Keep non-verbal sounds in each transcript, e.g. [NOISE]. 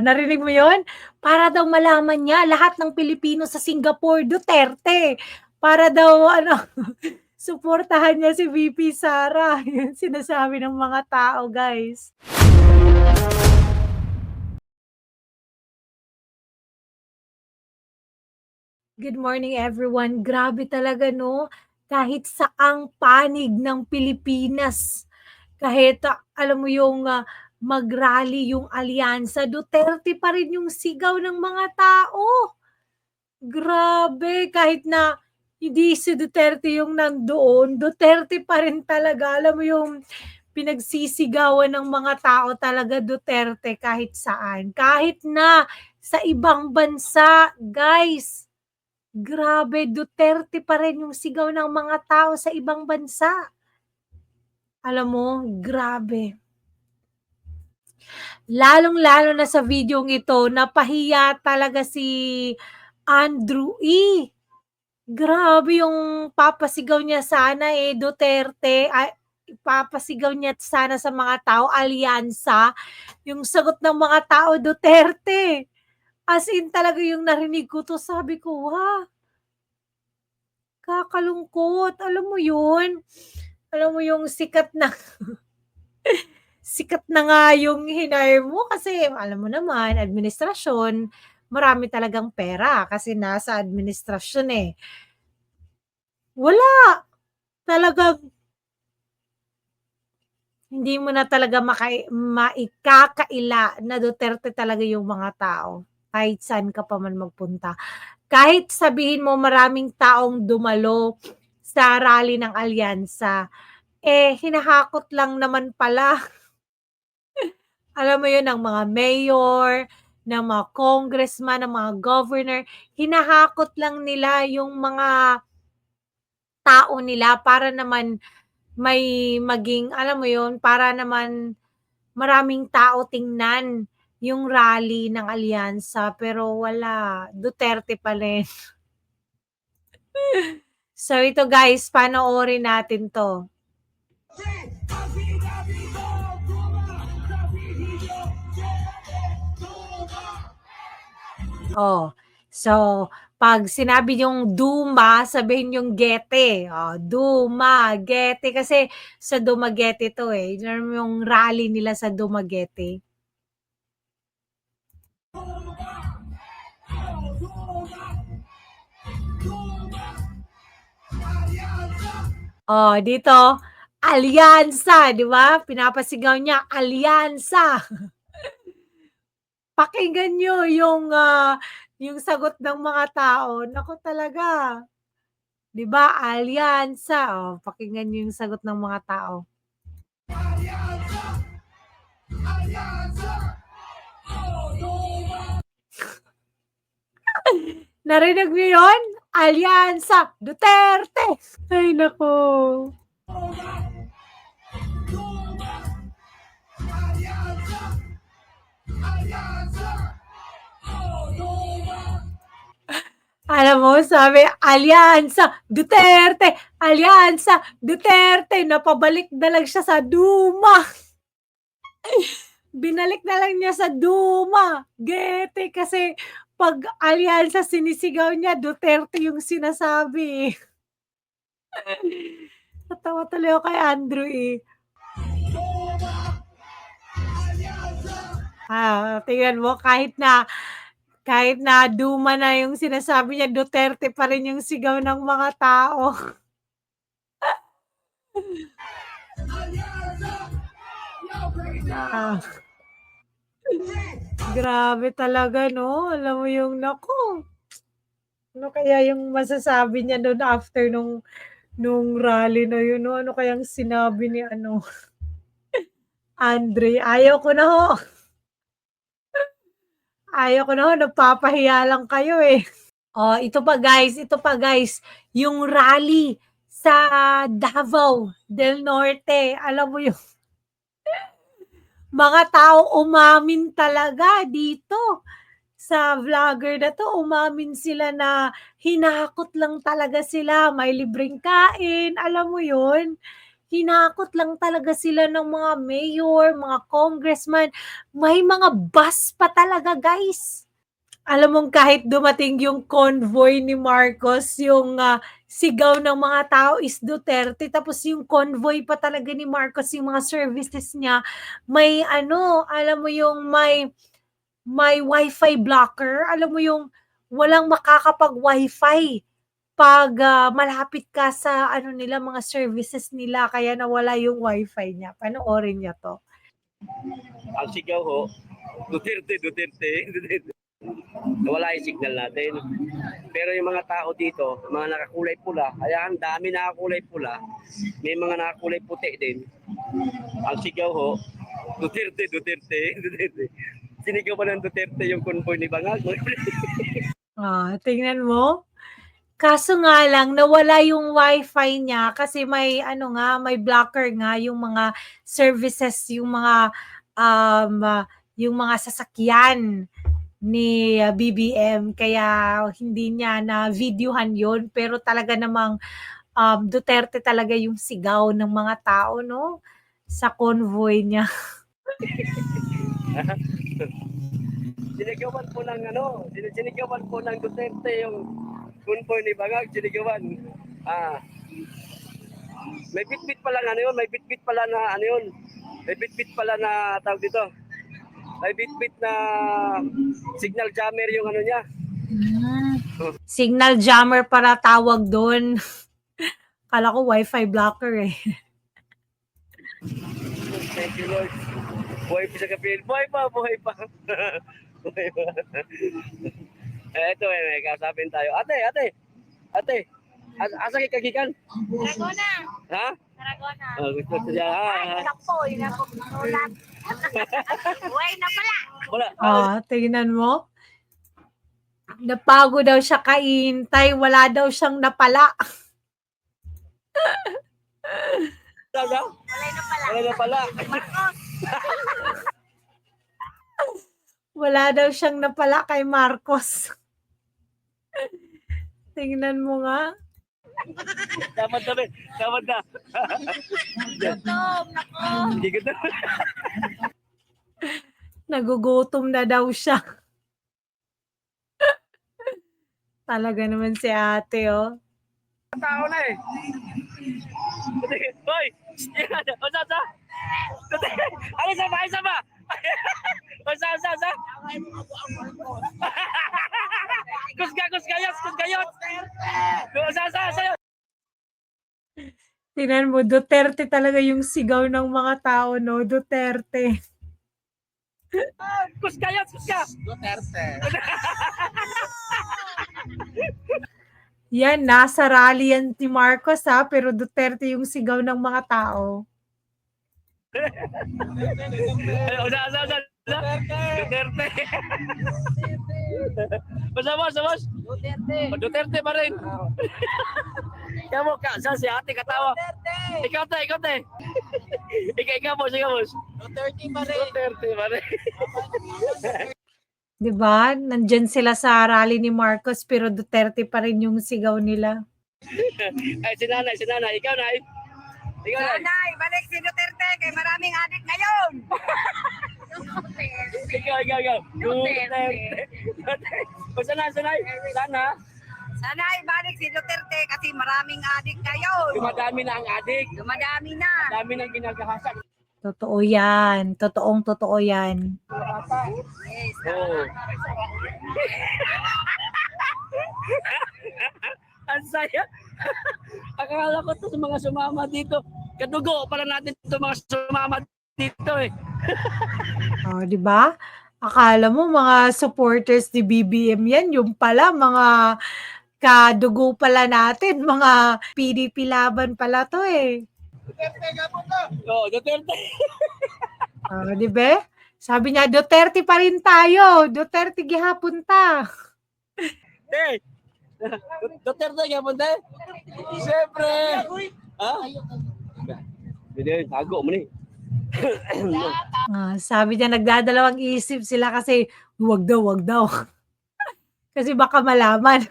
Narinig mo 'yun? Para daw malaman niya lahat ng Pilipino sa Singapore Duterte. Para daw ano, [LAUGHS] suportahan niya si VP Sara. [LAUGHS] 'Yun sinasabi ng mga tao, guys. Good morning everyone. Grabe talaga 'no, kahit saang panig ng Pilipinas, kahit, ah, alam mo yung, ah, mag-rally yung alyansa, Duterte pa rin yung sigaw ng mga tao. Grabe, kahit na hindi si Duterte yung nandoon, Duterte pa rin talaga. Alam mo yung pinagsisigawan ng mga tao talaga Duterte kahit saan. Kahit na sa ibang bansa, guys. Grabe, Duterte pa rin yung sigaw ng mga tao sa ibang bansa. Alam mo, grabe. Lalong-lalo na sa videong ito, napahiya talaga si Andrew E. Grabe yung papasigaw niya sana eh, Duterte, ay ipapasigaw niya sana sa mga tao, alyansa. Yung sagot ng mga tao, Duterte. As in talaga yung narinig ko 'to, sabi ko, "Ha?" Kakalungkot, alam mo yun? Alam mo yung sikat na sikat na nga yung hinire mo kasi alam mo naman administrasyon, marami talagang pera kasi nasa administrasyon, eh. Wala, talagang hindi mo na talaga makai maikakaila na Duterte talaga yung mga tao, kahit saan ka pa man magpunta. Kahit sabihin mo maraming taong dumalo sa rally ng alyansa, eh, hinahakot lang naman pala. [LAUGHS] Alam mo yun, ng mga mayor, ng mga congressman, ng mga governor, hinahakot lang nila yung mga tao nila para naman may maging alam mo yun, para naman maraming tao tingnan yung rally ng alyansa, pero wala, Duterte pa rin. [LAUGHS] So ito guys, panoorin natin 'to. Oh, so 'pag sinabi yung Duma, sabihin yung Gete, oh, Duma, Gete kasi sa Dumaguete 'to, eh, yun yung rally nila sa Dumaguete. Oh, dito, alyansa, 'di ba? Pinapasigaw niya, alyansa. [LAUGHS] Pakinggan niyo yung, ah, yung sagot ng mga tao, naku talaga. 'Di ba, alyansa, oh, pakinggan niyo yung sagot ng mga tao. [LAUGHS] Narinig niyo yun? Alyansa, Duterte. Ay naku. Alam mo, sabi, alyansa, Duterte, alyansa, Duterte, napabalik na lang siya sa Duma. [LAUGHS] Binalik na lang niya sa Duma, Gete, kasi 'pag alyansa sinisigaw niya, Duterte yung sinasabi. [LAUGHS] Natawa tuloy ako kay Andrew, eh. Ah, tingnan mo kahit na kahit na Duma na yung sinasabi niya, Duterte pa rin yung sigaw ng mga tao. [LAUGHS] Ah. Grabe talaga 'no, alam mo yung naku. Ano kaya yung masasabi niya dun after nung nung rally na yun 'no, ano kayang sinabi ni ano, [LAUGHS] Andre, ayaw ko na ho. Ayaw ko na nagpapahiya lang kayo, eh. Oh, ito pa guys, ito pa guys, yung rally sa Davao del Norte, alam mo yung [LAUGHS] mga tao umamin talaga dito sa vlogger na 'to, umamin sila na hinakot lang talaga sila, may libreng kain, alam mo yun? Hinakot lang talaga sila ng mga mayor, mga congressman. May mga bus pa talaga, guys. Alam mong kahit dumating yung convoy ni Marcos, yung ah, sigaw ng mga tao is Duterte, tapos yung convoy pa talaga ni Marcos, yung mga services niya, may ano, alam mo yung may may wifi blocker, alam mo yung walang makakapag-wifi pag ah, malapit ka sa ano nila mga services nila kaya nawala yung wifi niya. Panoorin niya to. ang sigaw ho, Duterte, Duterte, [LAUGHS] Duterte. Wala yung signal natin. Pero yung mga tao dito, mga nakakulay pula, kaya ang dami nakakulay pula, may mga nakakulay puti din. Ang sigaw ho, Duterte, Duterte, [LAUGHS] Duterte. Sinigaw pa ng Duterte yung convoy ni Bangag. Ah, tingnan mo. Kaso nga lang nawala yung wifi niya kasi may ano nga, may blocker nga yung mga services, yung mga um yung mga sasakyan ni BBM kaya hindi niya na videohan yon pero talaga namang um, Duterte talaga yung sigaw ng mga tao no? Sa convoy niya. [LAUGHS] Sinigawan po ng ano, sin- sinigawan po ng Duterte yung convoy ni Bangag, sinigawan. Ah, may bitbit pala na ano yun, may bitbit pala na ano yun, may bitbit pala na tawag dito. May bitbit na signal jammer yung ano niya. Signal jammer para tawag doon. [LAUGHS] Kala ko wifi blocker eh. Thank you Lord. Buhay pa sa kapil. Buhay pa, buhay pa. [LAUGHS] buhay pa. Eh, ito eh, may kasapin tayo. Ate, ate, ate, as- asa kay kagikan? Tarragona. Ha? Tarragona. Oh, gusto ko siya. Ha? Ay, naku, yun ako. [LAUGHS] Buhay na pala. Wala. Ah, tingnan mo. Napago daw siya kaintay, wala daw siyang napala. Wala na? Wala na pala. Wala na pala. Marcos. [LAUGHS] Wala daw siyang napala kay Marcos. Tingnan mo nga. Dapat na, be. Dapat na. Gutom. Hindi ko na. Nagugutom na daw siya. Talaga naman si ate, oh. Tao na eh. Hoy! O sa sa? Ano sa ba? Isa ba? O sa sa sa? Kusga, kusgayos, kusgayos! Sa? Tingnan mo, Duterte talaga yung sigaw ng mga tao, no? Duterte. Kusgayos, kusga! Yan, nasa rally yan ni Marcos, ha? Pero Duterte yung sigaw ng mga tao. [LAUGHS] Sa? Duterte. [LAUGHS] [LAUGHS] [LAUGHS] Basta mo, sa boss? Duterte. O, Duterte pa rin. [LAUGHS] Kaya mo, ka, sa si ate katawa. Ikaw te, ikaw te. [LAUGHS] Ikaw, ikaw boss, ikaw boss. Duterte pa rin. Duterte pa rin. 'Di ba? Nandyan sila sa rally ni Marcos pero Duterte pa rin yung sigaw nila. Ay, si nanay, si nanay. Ikaw, nay. Ikaw, nay. Sanay, balik si Duterte kay maraming adik ngayon. Ikaw, ikaw, ikaw. Duterte. Duterte. Basta na, sanay. Sana, Sanay, balik si Duterte kasi maraming adik ngayon. dumadami na ang adik. Dumadami na. Dami nang ginagahasan. Totoo yan. Totoong totoo yan. Yes. Oo. [LAUGHS] ang saya. Akala ko to sa mga sumama dito. Kadugo pala natin to mga sumama dito eh. [LAUGHS] Oh, 'di ba? Akala mo mga supporters ni BBM yan, yung pala mga kadugo pala natin, mga PDP laban pala to eh. Oo, Duterte. [LAUGHS] Oh, 'di ba? Sabi niya Duterte pa rin tayo. Duterte gihapon ta. Eh, Duterte ka punta? Siyempre. Ha? Hindi, tago mo ni. Ah, sabi niya nagdadalawang isip sila kasi wag daw, wag daw. [LAUGHS] kasi baka malaman.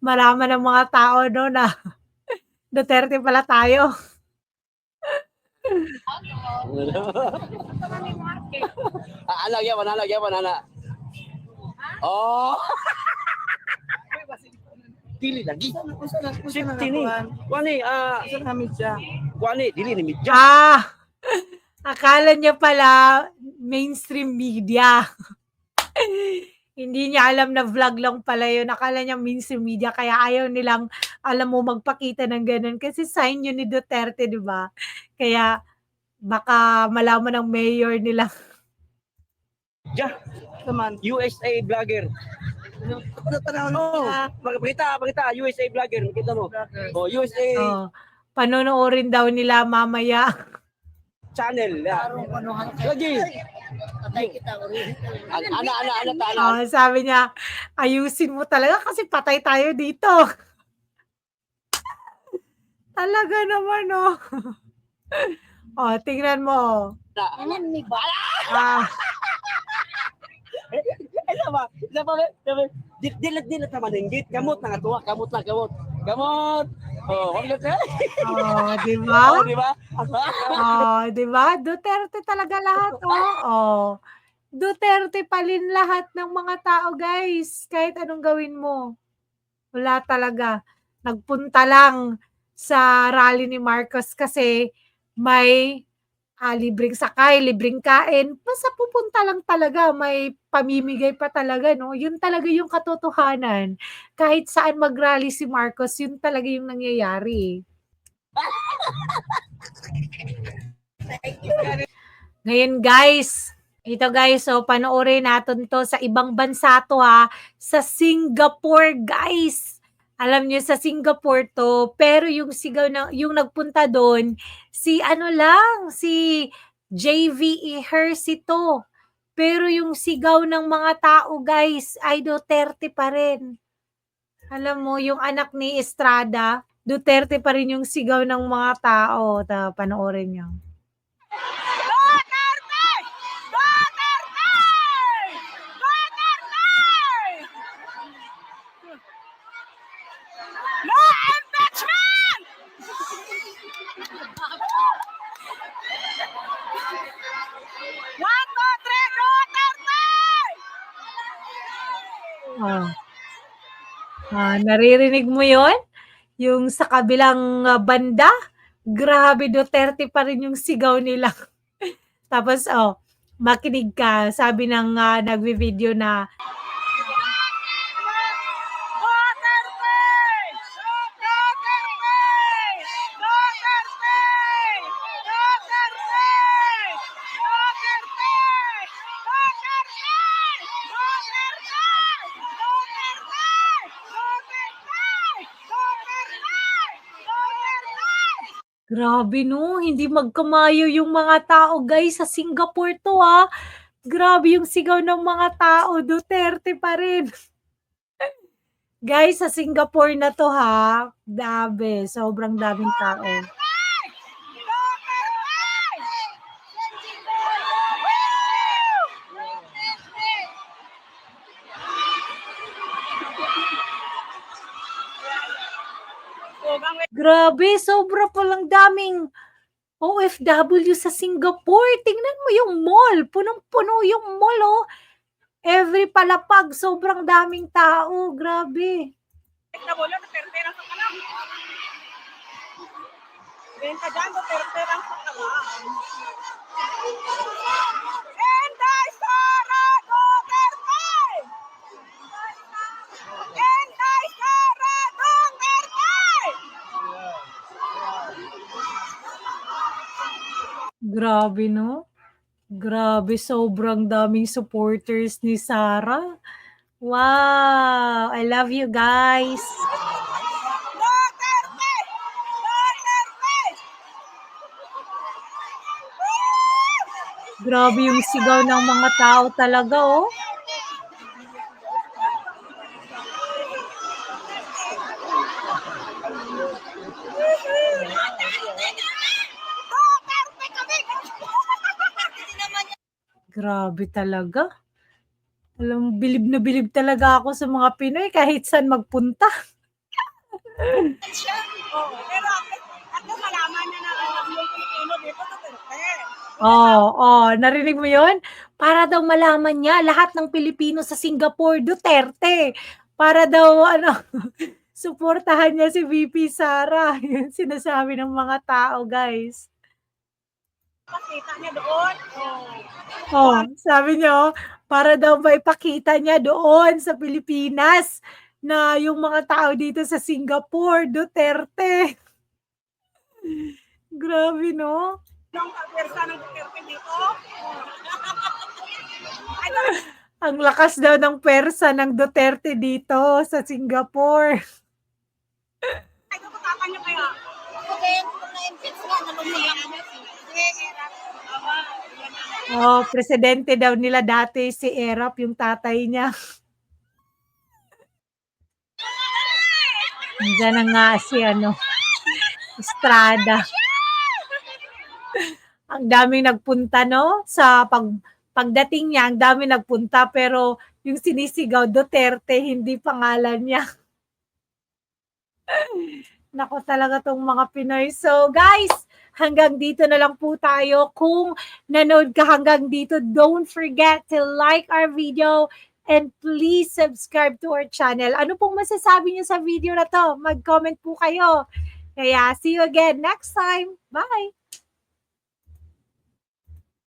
Malaman ng mga tao no na Duterte pala tayo. Anak yaman, anak yaman, anak. Oh. Dili lagi. Safety ni. Kuani, ah, kuani, dili ni midya. Ah! Akala niya pala mainstream media. [LAUGHS] Hindi niya alam na vlog lang pala yun. Akala niya mainstream media kaya ayaw nilang alam mo magpakita ng ganun. Kasi sign yun ni Duterte, di ba? Kaya baka malaman ng mayor nila. [LAUGHS] Ja. USA vlogger. Oh, magpakita, pakita, USA vlogger, makita mo. Oh, USA Oh, panonoorin daw nila mamaya. [LAUGHS] channel. Yeah. Lagi. An- Ana, ana, ana, ta, ana. Oh, sabi niya, ayusin mo talaga kasi patay tayo dito. [LAUGHS] talaga naman, oh. [LAUGHS] oh, tingnan mo. Ah, [LAUGHS] Ay, sama. Sama, sama. Dilat, dilat naman inggit. Kamot na katuwa. Kamot na, kamot. Kamot. Oh, wag na oh, di [LAUGHS] ba? Oh, di ba? Oh, 'di ba? Duterte talaga lahat, oh. Oh. Duterte pa rin lahat ng mga tao, guys. Kahit anong gawin mo. Wala talaga. Nagpunta lang sa rally ni Marcos kasi may ah, libreng sakay, libreng kain. Basta pupunta lang talaga, may pamimigay pa talaga, no? Yun talaga yung katotohanan. Kahit saan mag-rally si Marcos, yun talaga yung nangyayari. Ngayon guys, ito guys, so panoorin natin to sa ibang bansa to ha, sa Singapore guys. Alam niyo sa Singapore to, pero yung sigaw na yung nagpunta doon si ano lang, si JVE Hersey to. Pero yung sigaw ng mga tao guys ay Duterte pa rin. Alam mo, yung anak ni Estrada, Duterte pa rin yung sigaw ng mga tao. Ta, panoorin niyo. Duterte! Duterte! Duterte! No impeachment! One, two, three, Duterte! Oh. Ah, naririnig mo yon? Yung sa kabilang ah, banda, grabe Duterte pa rin yung sigaw nila. [LAUGHS] Tapos, oh, makinig ka. Sabi ng ah, nagvi-video na, grabe no, hindi magkamayo yung mga tao guys sa Singapore to ha. Grabe yung sigaw ng mga tao, Duterte pa rin. [LAUGHS] guys, sa Singapore na to ha, dabe, sobrang daming tao. Grabe, sobra palang daming OFW sa Singapore. Tingnan mo yung mall. Punong-puno yung mall, oh. Every palapag, sobrang daming tao. Grabe. Nabola, Duterte lang sa kalam. Benta dyan, lang sa kalam. Grabe, no? Grabe, sobrang daming supporters ni Sarah. Wow! I love you guys. Grabe yung sigaw ng mga tao talaga, oh. Duterte kami! Grabe talaga. Alam, bilib na bilib talaga ako sa mga Pinoy kahit saan magpunta. [LAUGHS] Oo, pero at malaman na na ang mga Pilipino dito, Oh, oh, narinig mo 'yon? Para daw malaman niya lahat ng Pilipino sa Singapore Duterte. Para daw ano, [LAUGHS] suportahan niya si VP Sara. [LAUGHS] 'Yun sinasabi ng mga tao, guys. Pakita niya doon. Oh, sabi niya, oh, para daw maipakita niya doon sa Pilipinas na yung mga tao dito sa Singapore, Duterte. [LAUGHS] Grabe, no? Nung kapersa ng Duterte dito. [LAUGHS] Ang lakas daw ng persa ng Duterte dito sa Singapore. Ay, kapatakan niyo kaya. Okay, kung na-impeach nga, nalumiyak Oh, presidente daw nila dati si Erap, yung tatay niya. Diyan na nga si ano, Estrada. Ang daming nagpunta, no? Sa pag, pagdating niya, ang daming nagpunta, pero yung sinisigaw, Duterte, hindi pangalan niya. Nako talaga tong mga Pinoy. So guys, hanggang dito na lang po tayo. Kung nanood ka hanggang dito, don't forget to like our video and please subscribe to our channel. Ano pong masasabi niyo sa video na to? Mag-comment po kayo. Kaya see you again next time. Bye!